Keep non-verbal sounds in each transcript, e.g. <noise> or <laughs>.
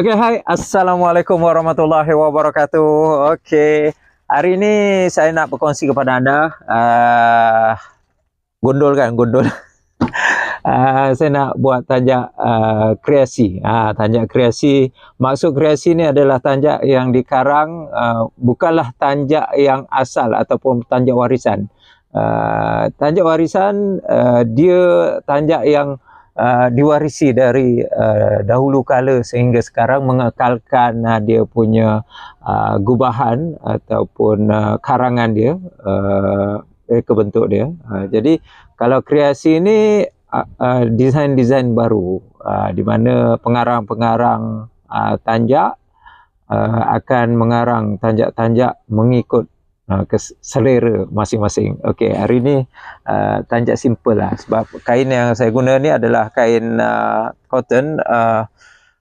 Okey, hai. Assalamualaikum warahmatullahi wabarakatuh. Okey, hari ini saya nak berkongsi kepada anda uh, gondol kan, gondol. <laughs> Uh, saya nak buat tanjak uh, kreasi. Uh, tanjak kreasi, maksud kreasi ni adalah tanjak yang dikarang uh, bukanlah tanjak yang asal ataupun tanjak warisan. Uh, tanjak warisan uh, dia tanjak yang uh, diwarisi dari uh, dahulu kala sehingga sekarang mengekalkan uh, dia punya uh, gubahan ataupun uh, karangan dia uh, kebentuk dia. Uh, jadi kalau kreasi ini uh, uh, desain-desain baru uh, di mana pengarang-pengarang uh, tanjak uh, akan mengarang tanjak-tanjak mengikut uh, ke selera masing-masing. Okey, hari ini uh, tanjak simple lah sebab kain yang saya guna ni adalah kain uh, cotton uh,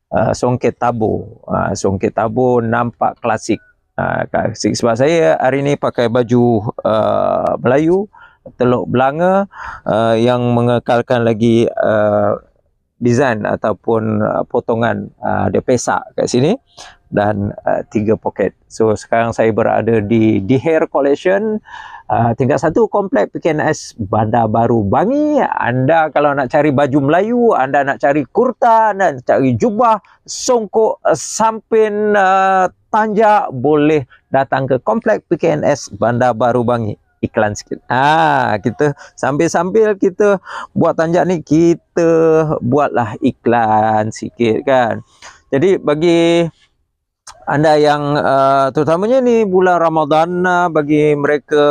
uh, songket tabo. Uh, songket tabo nampak klasik. Uh, sebab saya hari ini pakai baju uh, Melayu teluk belanga uh, yang mengekalkan lagi uh, design ataupun uh, potongan uh, dia pesak kat sini dan uh, tiga poket. So sekarang saya berada di Hair Collection uh, tingkat satu komplek PKNS Bandar Baru Bangi. Anda kalau nak cari baju Melayu, anda nak cari kurta, nak cari jubah, songkok, sampin, uh, tanjak boleh datang ke komplek PKNS Bandar Baru Bangi iklan sikit. Ah, kita sambil-sambil kita buat tanjak ni kita buatlah iklan sikit kan. Jadi bagi anda yang uh, terutamanya ni bulan Ramadan uh, bagi mereka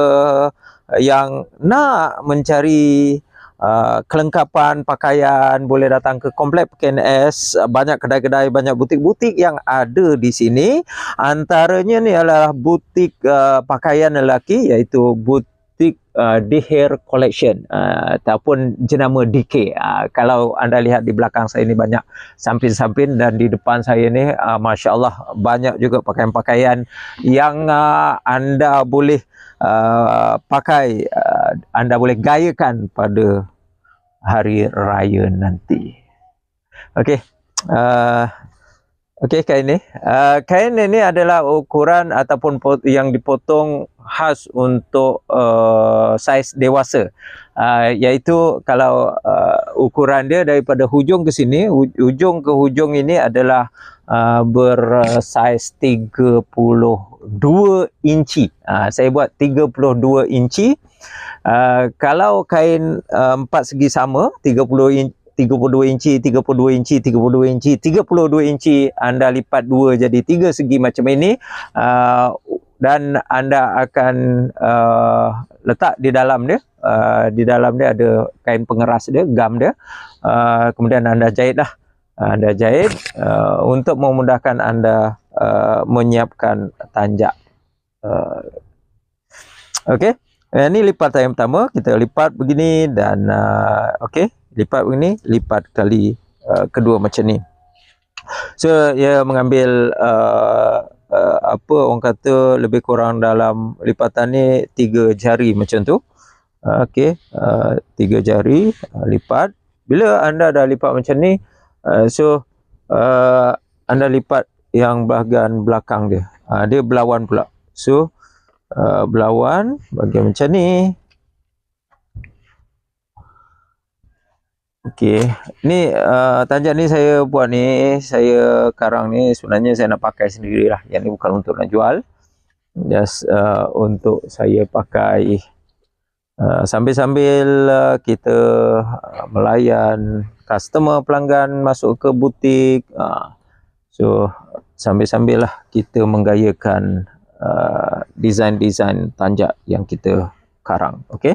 yang nak mencari Uh, kelengkapan pakaian boleh datang ke komplek PKNS banyak kedai-kedai banyak butik-butik yang ada di sini. Antaranya ni adalah butik uh, pakaian lelaki iaitu butik uh, The Hair Collection uh, ataupun jenama DK uh, kalau anda lihat di belakang saya ni banyak sampin-sampin dan di depan saya ni uh, Masya Allah banyak juga pakaian-pakaian yang uh, anda boleh uh, pakai uh, anda boleh gayakan pada hari raya nanti. Okey. Uh, Okey kain ni. Uh, kain ini adalah ukuran ataupun yang dipotong khas untuk uh, saiz dewasa. Uh, iaitu kalau uh, ukuran dia daripada hujung ke sini, hujung ke hujung ini adalah uh, bersaiz 32 inci. Uh, saya buat 32 inci. Uh, kalau kain uh, empat segi sama, 30 inci 32 inci, 32 inci, 32 inci, 32 inci anda lipat dua jadi tiga segi macam ini uh, dan anda akan uh, letak di dalam dia uh, di dalam dia ada kain pengeras dia, gam dia. Uh, kemudian anda jahit lah. Anda jahit uh, untuk memudahkan anda uh, menyiapkan tanjak. Uh, Okey, ini lipatan yang pertama kita lipat begini dan uh, okey lipat begini lipat kali uh, kedua macam ni. So ia mengambil uh, uh, apa orang kata lebih kurang dalam lipatan ni tiga jari macam tu. Uh, okey uh, tiga jari uh, lipat. Bila anda dah lipat macam ni uh, so uh, anda lipat yang bahagian belakang dia. Uh, dia berlawan pula. So uh, berlawan bahagian macam ni Okey, ni uh, tanjak ni saya buat ni, saya karang ni sebenarnya saya nak pakai sendirilah. Yang ni bukan untuk nak jual. Just uh, untuk saya pakai uh, sambil-sambil uh, kita uh, melayan customer pelanggan masuk ke butik. Uh, so sambil-sambil lah kita menggayakan uh, desain-desain tanjak yang kita karang. Okey.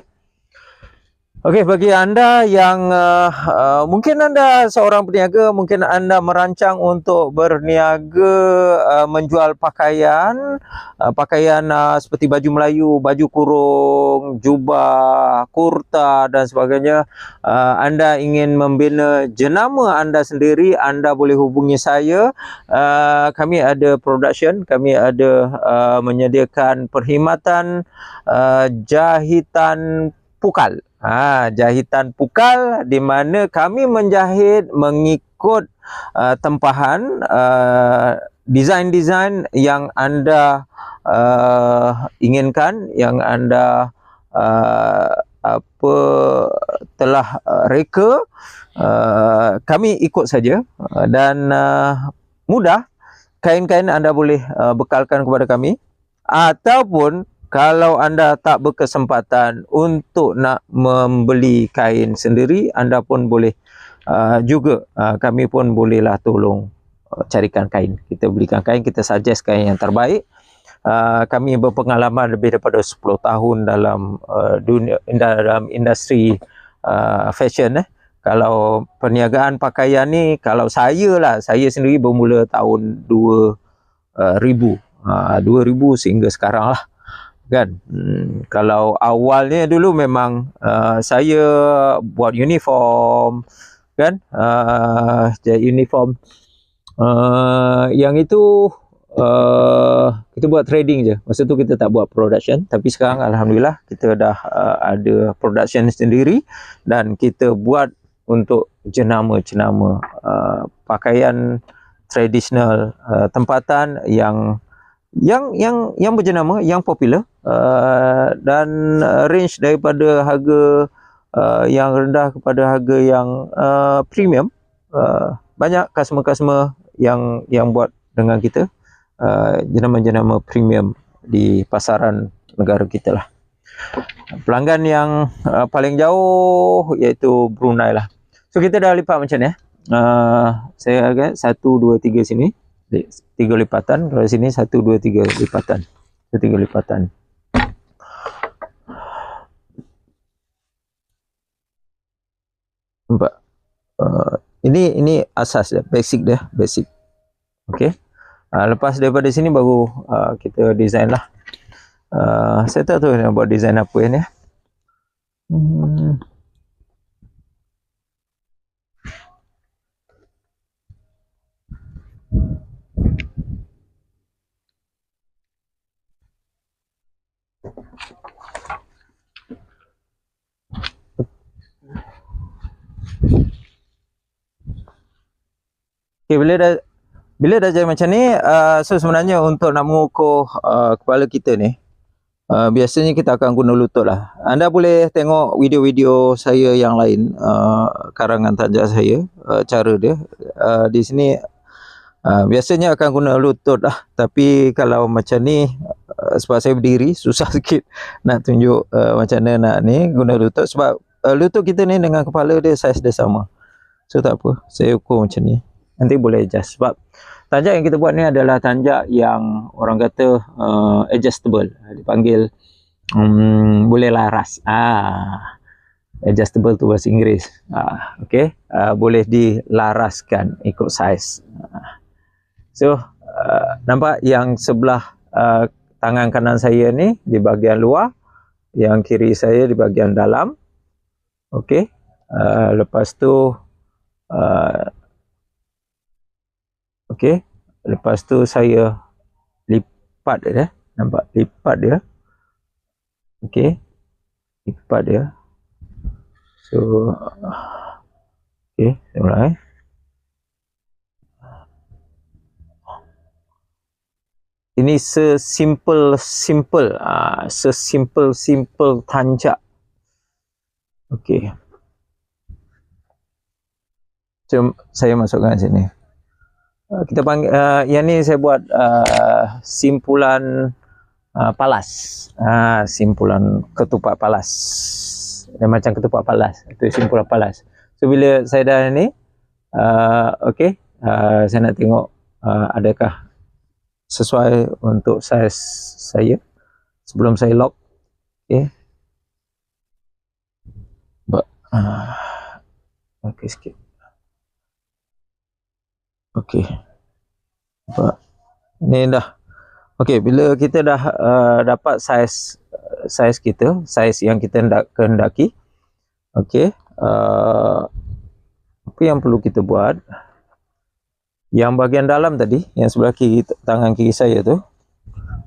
Okey, bagi anda yang uh, uh, mungkin anda seorang peniaga, mungkin anda merancang untuk berniaga uh, menjual pakaian, uh, pakaian uh, seperti baju Melayu, baju kurung, jubah, kurta dan sebagainya, uh, anda ingin membina jenama anda sendiri, anda boleh hubungi saya. Uh, kami ada production, kami ada uh, menyediakan perkhidmatan uh, jahitan pukal Ha, jahitan pukal di mana kami menjahit mengikut uh, tempahan uh, desain-desain yang anda uh, inginkan, yang anda uh, apa telah uh, reka, uh, kami ikut saja uh, dan uh, mudah kain-kain anda boleh uh, bekalkan kepada kami. Ataupun kalau anda tak berkesempatan untuk nak membeli kain sendiri, anda pun boleh uh, juga uh, kami pun bolehlah tolong uh, carikan kain. Kita belikan kain, kita suggest kain yang terbaik. Uh, kami berpengalaman lebih daripada 10 tahun dalam uh, dunia dalam industri uh, fashion eh. Kalau perniagaan pakaian ni kalau saya lah saya sendiri bermula tahun 2000 uh, 2000 sehingga sekarang lah kan? Hmm, kalau awalnya dulu memang uh, saya buat uniform kan? Uh, jadi uniform uh, yang itu uh, kita buat trading je. Masa tu kita tak buat production. Tapi sekarang alhamdulillah kita dah uh, ada production sendiri dan kita buat untuk jenama-jenama uh, pakaian tradisional uh, tempatan yang yang yang yang berjenama yang popular uh, dan uh, range daripada harga uh, yang rendah kepada harga yang uh, premium uh, banyak customer-customer yang yang buat dengan kita uh, jenama-jenama premium di pasaran negara kita lah. Pelanggan yang uh, paling jauh iaitu Brunei lah. So kita dah lipat macam ni uh, saya agak 1 2 3 sini tiga lipatan kalau sini satu dua tiga lipatan. Satu tiga lipatan. Nampak? Uh, ini ini asas dia basic dia basic. Okey? Uh, lepas daripada sini baru uh, kita design lah. Uh, saya tak tahu nak buat design apa ni. Hmm. Okay, bila dah bila dah jadi macam ni, uh, so sebenarnya untuk nak mengukur uh, kepala kita ni, uh, biasanya kita akan guna lutut lah. Anda boleh tengok video-video saya yang lain, uh, karangan tanja saya, uh, cara dia. Uh, di sini uh, biasanya akan guna lutut lah. Tapi kalau macam ni, uh, sebab saya berdiri, <laughs> susah sikit nak tunjuk uh, macam mana nak ni guna lutut. Sebab uh, lutut kita ni dengan kepala dia saiz dia sama. So tak apa, saya ukur macam ni nanti boleh adjust. Sebab tanjak yang kita buat ni adalah tanjak yang orang kata uh, adjustable. Dipanggil um, boleh laras. Ah adjustable tu bahasa Inggeris. Ah okey. Uh, boleh dilaraskan ikut saiz. Uh. so uh, nampak yang sebelah uh, tangan kanan saya ni di bahagian luar yang kiri saya di bahagian dalam. Okey. Uh, lepas tu uh, Okey. Lepas tu saya lipat dia, nampak lipat dia. Okey. Lipat dia. So okey, saya mulai. Ini sesimpel simple ah sesimpel simple tanjak. Okey. Jom saya masukkan sini. Uh, kita panggil uh, yang ni saya buat uh, simpulan uh, palas. Uh, simpulan ketupat palas. Dia macam ketupat palas. Itu simpulan palas. So bila saya dah ni uh, okey uh, saya nak tengok uh, adakah sesuai untuk saiz saya sebelum saya lock okey uh, okey sikit Okey. Nampak? Ni dah. Okey, bila kita dah uh, dapat saiz saiz kita, saiz yang kita hendak kehendaki. Okey. Uh, apa yang perlu kita buat? Yang bahagian dalam tadi, yang sebelah kiri tangan kiri saya tu.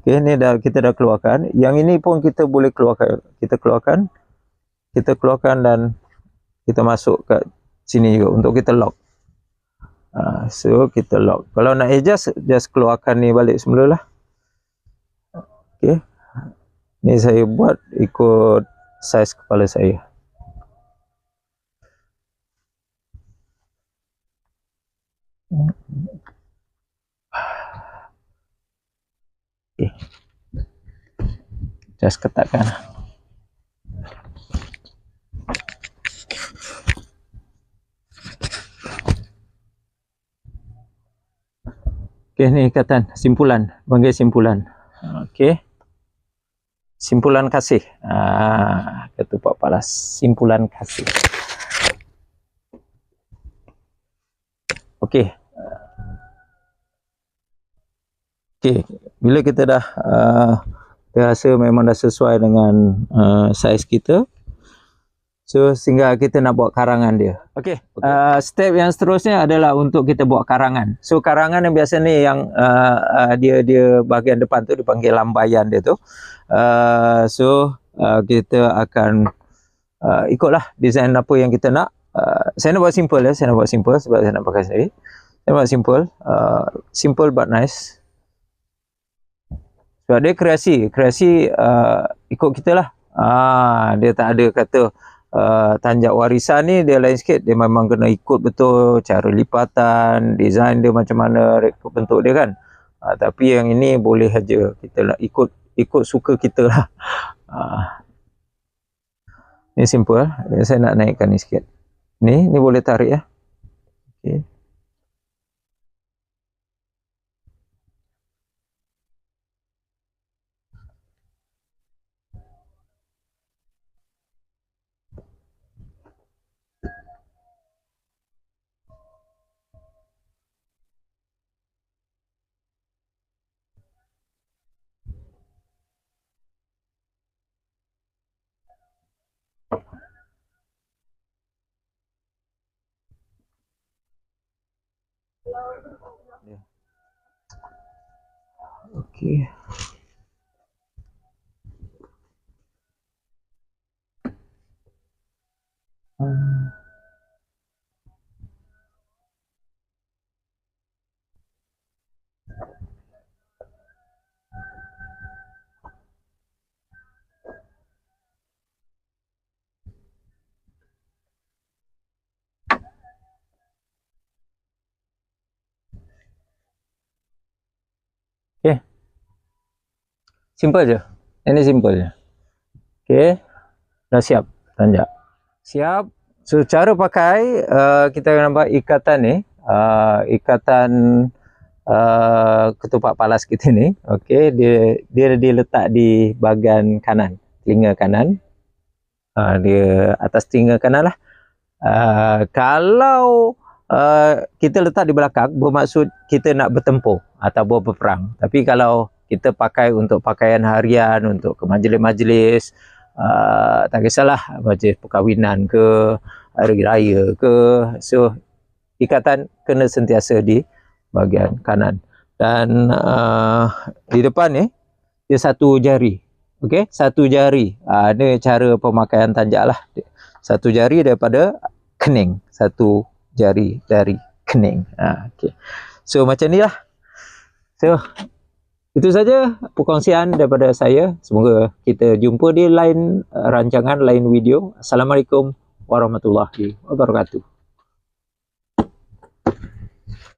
Okey, ni dah kita dah keluarkan. Yang ini pun kita boleh keluarkan. Kita keluarkan. kita keluarkan dan kita masuk ke sini juga untuk kita lock uh, so kita lock kalau nak adjust just keluarkan ni balik semula lah ok ni saya buat ikut saiz kepala saya Okay. Just ketatkan. Okay, ni ikatan simpulan, panggil simpulan. Okay. Simpulan kasih. Ah, ketupat palas. Simpulan kasih. Okay. Okay, bila kita dah uh, rasa memang dah sesuai dengan uh, saiz kita, So sehingga kita nak buat karangan dia. Okey. Okay. Uh, step yang seterusnya adalah untuk kita buat karangan. So karangan yang biasa ni yang uh, uh, dia dia bahagian depan tu dipanggil lambaian dia tu. Uh, so uh, kita akan uh, ikutlah design apa yang kita nak. Uh, saya nak buat simple ya, saya nak buat simple sebab saya nak pakai sendiri. Saya buat simple, uh, simple but nice. Sebab dia kreasi, kreasi uh, ikut kita lah. Ah, dia tak ada kata uh, tanjak warisan ni dia lain sikit. Dia memang kena ikut betul cara lipatan design dia macam mana bentuk dia kan. Uh, tapi yang ini boleh saja kita nak ikut ikut suka kita lah. Uh, <laughs> ni simple. Ya, saya nak naikkan ni sikit. Ni ni boleh tarik ya? Okay. Yeah. Okay. Simple je. Ini simple je. Okay. Dah siap. Tanjak. Siap. So, cara pakai, uh, kita akan nampak ikatan ni. Uh, ikatan uh, ketupat palas kita ni. Okay. Dia, dia diletak di bahagian kanan. Telinga kanan. Uh, dia atas telinga kanan lah. Uh, kalau uh, kita letak di belakang bermaksud kita nak bertempur atau berperang tapi kalau kita pakai untuk pakaian harian untuk ke majlis-majlis uh, tak kisahlah majlis perkahwinan ke hari raya ke. So ikatan kena sentiasa di bahagian kanan. Dan uh, di depan ni dia satu jari. Okey? Satu jari. Uh, ni cara pemakaian tanjak lah. Satu jari daripada kening. Satu jari dari kening. Ha, okay. So macam ni lah. So itu saja perkongsian daripada saya. Semoga kita jumpa di lain uh, rancangan, lain video. Assalamualaikum warahmatullahi wabarakatuh.